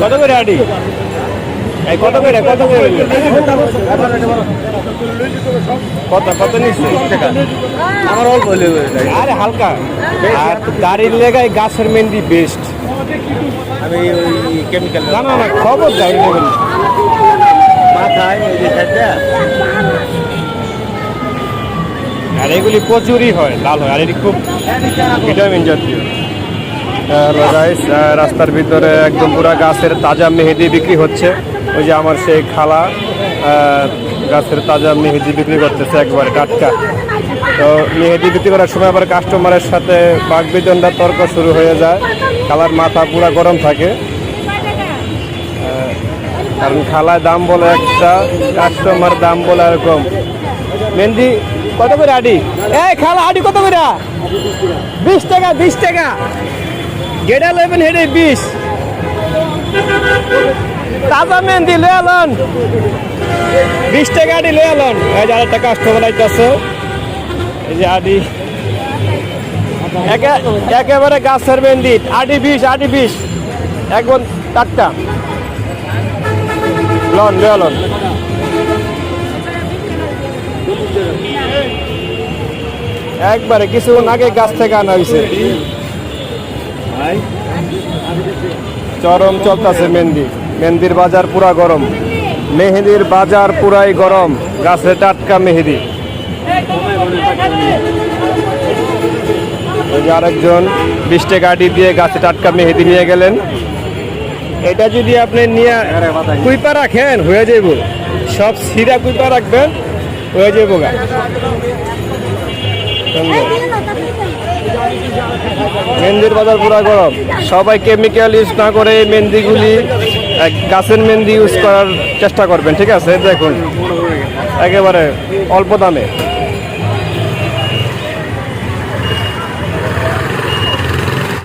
কত করে আডি কত করে কত করে? কত কত নিচ্ছে? আমার অল্প আরে হালকা। আর দাড়ির লেগায় গাছের মেহেন্দি বেস্ট আমি ওই কেমিক্যাল না না না খবর নেবেন মাথায় ওই আর এগুলি প্রচুরই হয় লাল হয় আর এটি খুব ভিটামিন জাতীয়। হ্যালো গাইস রাস্তার ভিতরে একদম পুরা গাছের তাজা মেহেদি বিক্রি হচ্ছে। ওই যে আমার সেই খালা গাছের তাজা মেহেদি বিক্রি করতেছে একবারে টাটকা। তো মেহেদি বিক্রি করার সময় আবার কাস্টমারের সাথে বাগবিদণ্ডা তর্ক শুরু হয়ে যায়। খালার মাথা পুরা গরম থাকে। কারণ খালায় দাম বলে একটা কাস্টমার দাম বলে এরকম। মেহেন্দি, কত করে আডি? এই খালা, আডি কত করে? বিশ টাকা বিশ টাকা। গেডা লেবেন হেডে বিশ। তাজা মেহেন্দি, লয়ে আলন বিশ টাকা আডি লয়ে আলন এই যে আরেকটা কাস্টমার আইতাছে। এই যে আডি একে- একেবারে গাছের মেহেন্দি। আডি বিশ আডি বিশ। একদম টাটকা লন, লয়ে আলন একবারে কিছুক্ষণ আগে গাছ থেকে আনা হয়েছে চরম চলতেছে মেহেন্দি। মেহেন্দির বাজার পুরা গরম। মেহেদির বাজার পুরাই গরম। গাছে টাটকা মেহেদি আরেকজন বিশ গাড়ি দিয়ে গাছে টাটকা মেহেদি নিয়ে গেলেন। এটা যদি আপনি নিয়ে কুইপা রাখেন, হয়ে যাইব। সব সিরা কুইপা রাখবেন, হয়ে যাইব গা। মেহেন্দির বাজার পুরা গরম। সবাই কেমিক্যাল ইউজ না করে মেহেন্দিগুলি গাছের মেহেন্দি ইউজ করার চেষ্টা করবেন, ঠিক আছে? দেখুন, একেবারে অল্প দামে।